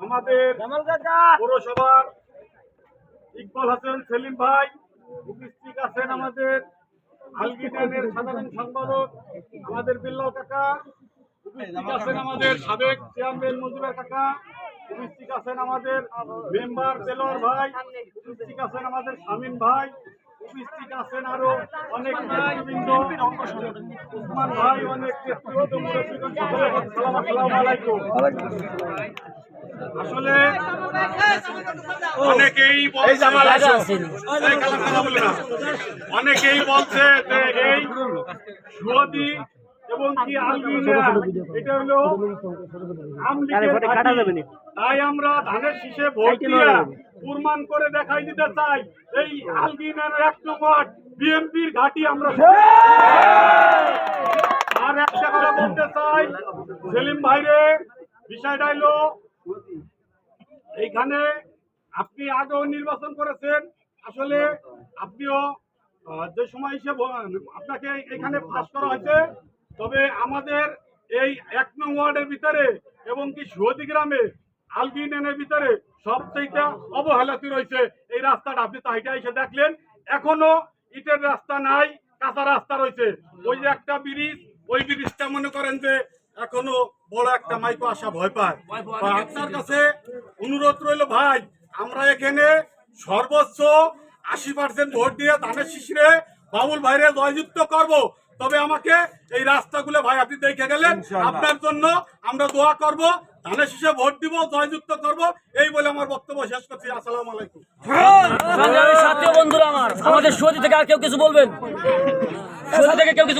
আমাদের পৌরসভার ইকবাল হাসান সেলিম ভাই উপস্থিত আছেন আমাদের আলগিনের সাধারণ সম্পাদক আমাদের বিল্লাল কাকা উপস্থিত আছেন আমাদের সাবেক চেয়ারম্যান মজুবের কাকা উপস্থিত আছেন আমাদের মেম্বার দেলোয়ার ভাই উপস্থিত আছেন আমাদের শামীম ভাই উপস্থিত আছেন আরও অনেক নেতৃবৃন্দ। উসমান ভাই আসলে অনেকেই। অনেকেই বলছে যে এই সুয়াদি এবং কি আলবিনিয়া এটা হলো তাই আমরা ধানের শীষে ভোট দিয়ে প্রমাণ করে দেখাই দিতে চাই। এই এক নম্বর বিএনপির ঘাটি আমরা আর একটা কথা বলতে চাই সেলিম ভাইরে বিষয়টা হলো এইখানে আপনি আগেও নির্বাচন করেছেন আসলে আপনিও যে সময় এসে ব- আপনাকে এখানে পাস করা হয়েছে তবে আমাদের এই এক নং ওয়ার্ডের ভিতরে এবং কি সুহদি গ্রামে আলবিনের ভিতরে সবচেয়ে অবহেলাতি রয়েছে এই রাস্তাটা। আপনি তো হাইটা এসে দেখলেন, এখনও ইটের রাস্তা নাই, কাঁচা রাস্তা রয়েছে। ওই যে একটা ব্রিজ, ওই ব্রিজটা মনে করেন যে এখনও বড় একটা মাইকো আসা ভয় পায়। আপনার কাছে অনুরোধ রইল ভাই, আমরা এখানে সর্বোচ্চ আশি পার্সেন্ট ভোট দিয়ে ধানের শিশিরে বাবুল ভাইরে জয়যুক্ত করব। তবে আমাকে এই রাস্তাগুলো ভাই আপনি দেখে গেলেন। আপনার জন্য আমরা দোয়া করব ধানের শেষে ভোট দিব জয়যুক্ত করব। এই বলে আমার বক্তব্য শেষ করছি। আসসালাম আলাইকুম। সাথী বন্ধুরা আমার আমাদের সৌদি থেকে আর কেউ কিছু বলবেন? সৌদি থেকে কেউ কিছু